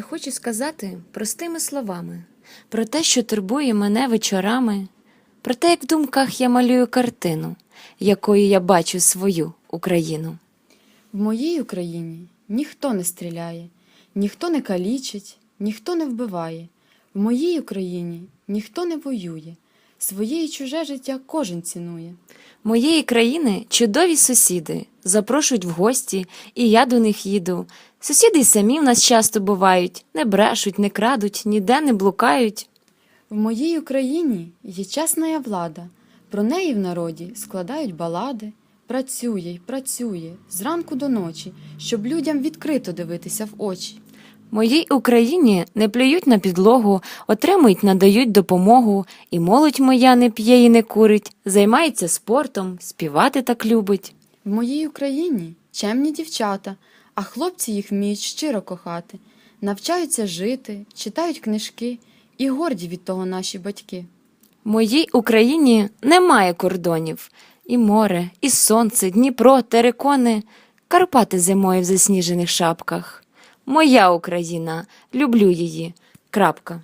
хочу сказати простими словами про те, що турбує мене вечорами, про те, як в думках я малюю картину, якою я бачу свою Україну. В моїй Україні ніхто не стріляє, ніхто не калічить, ніхто не вбиває. В моїй Україні ніхто не воює, своє і чуже життя кожен цінує. Моєї країни чудові сусіди запрошують в гості, і я до них їду. Сусіди й самі в нас часто бувають, не брешуть, не крадуть, ніде не блукають. В моїй Україні є чесна влада, про неї в народі складають балади. Працює й працює зранку до ночі, щоб людям відкрито дивитися в очі. Моїй Україні не плюють на підлогу, отримують, надають допомогу, і молодь моя не п'є і не курить, займається спортом, співати так любить. В моїй Україні чемні дівчата, а хлопці їх вміють щиро кохати, навчаються жити, читають книжки і горді від того наші батьки. В моїй Україні немає кордонів. І море, і сонце, Дніпро, терикони, Карпати зимою в засніжених шапках. Моя Україна, люблю її. Крапка.